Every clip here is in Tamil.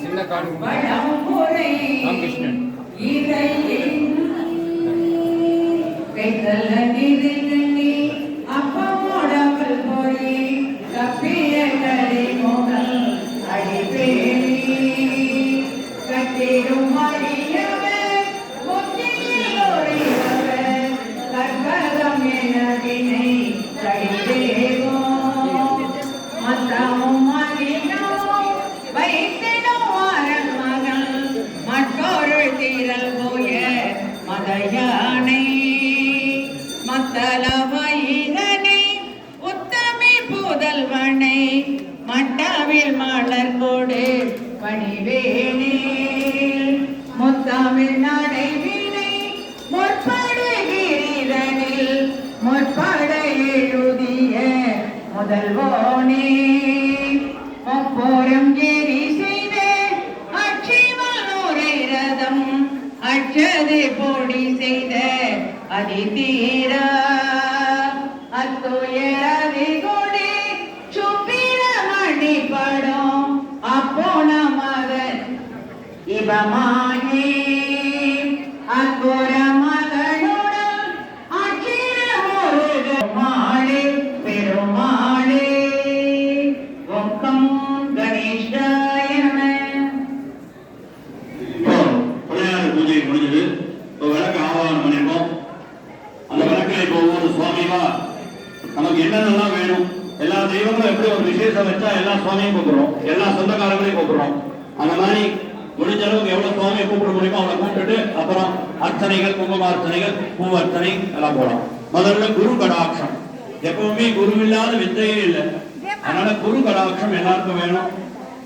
சின்ன காடு ராமகிருஷ்ணன். இறையின் கற்பகம் எனதினை மத்தமும் மதினமும் வைத்திடும் வாரன் மகள் தீரல் போய மதயானை மத்தல உத்தமி புதல்வனை முதல்வோனே முப்போரம் ஏறி செய்த அச்சிவனோரை ரதம் அச்சது போடி செய்த அதிதீரா. அத்துயரதி கொடி சுப்பிரமணி படம் அப்போன மகன் இவமானே அற்புற விளக்கு பண்ணிருக்கோம் அந்த விளக்குல இப்போ ஒவ்வொரு சுவாமிகளா நமக்கு என்னென்னலாம் வேணும் எல்லா தெய்வங்களும் எப்படி ஒரு விசேஷம் வச்சா எல்லா சுவாமியும் கூப்பிடுறோம் எல்லா சொந்தக்காரங்களையும் கூப்பிடுறோம். அந்த மாதிரி முடிஞ்ச அளவுக்கு எவ்வளவு சுவாமியை கூப்பிட முடியுமோ அவளை கூப்பிட்டுட்டு அப்புறம் அர்ச்சனைகள் குங்குமார்ச்சனைகள் பூ எல்லாம் போறோம் முதல்ல குரு கடாட்சம். எப்பவுமே குரு இல்லாத வித்தையே இல்லை. அதனால குரு கடாட்சம் எல்லாருக்கும் வேணும்.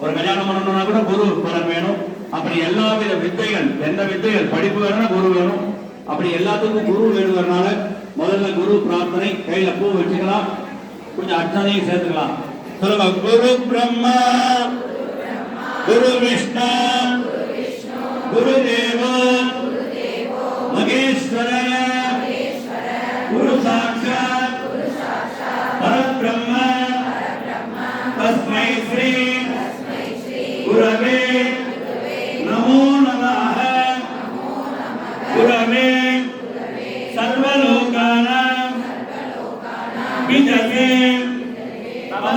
ஒரு கல்யாணம் பண்ணணும்னா கூட குரு பலன் வேணும். அப்படி எல்லா வித வித்தைகள் எந்த வித்தைகள் படிப்பு வேணும்னா குரு வேணும். அப்படி எல்லாத்துக்கும் குரு வேணுங்கிறனால முதல்ல குரு பிரார்த்தனை கையில பூ வச்சுக்கலாம். கொஞ்சம் அர்ச்சனையும் சேர்த்துக்கலாம். சொல்லுங்க குரு பிரம்மா குரு விஷ்ணு குரு தேவ மகேஸ்வர குரு சாட்சா பரபிரம்ம தஸ்மை ஸ்ரீ குரவே Mírame.